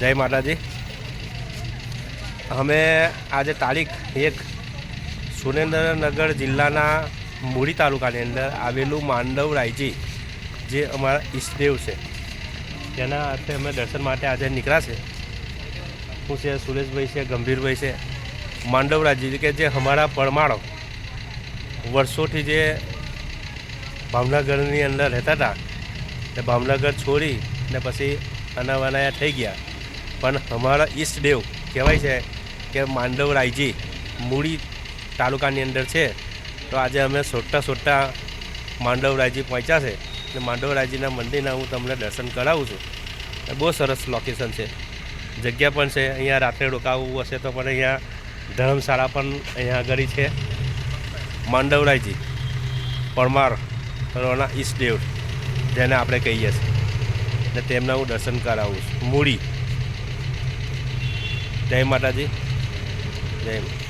જય માતાજી. અમે આજે તારીખ એક સુરેન્દ્રનગર જિલ્લાના મૂળી તાલુકાની અંદર આવેલું માંડવ રાયજી, જે અમારા ઈષ્ટદેવ છે. તેના અર્થે અમે દર્શન માટે આજે નીકળ્યા છે. હું છે, સુરેશભાઈ છે, ગંભીરભાઈ છે. માંડવ રાયજી કે જે અમારા પરમાળો વર્ષોથી જે ભાવનગરની અંદર રહેતા હતા, તે ભાવનગર છોડી ને પછી અનાવાનાયા થઈ ગયા. પણ અમારા ઈષ્ટદેવ કહેવાય છે કે માંડવ રાયજી મૂળી તાલુકાની અંદર છે. તો આજે અમે સોટા સોટા માંડવ રાયજી પહોંચ્યા છે. અને માંડવ રાયજીના મંદિરના હું તમને દર્શન કરાવું છું. બહુ સરસ લોકેશન છે. જગ્યા પણ છે. અહીંયા રાત્રે રોકાવવું હશે તો પણ અહીંયા ધર્મશાળા પણ અહીંયા આગળ છે. માંડવ રાયજી, પરમાર રોના ઈષ્ટદેવ જેને આપણે કહીએ છીએ. ને તેમના હું દર્શન કરાવું છું. મૂડી જય માતાજી. જય.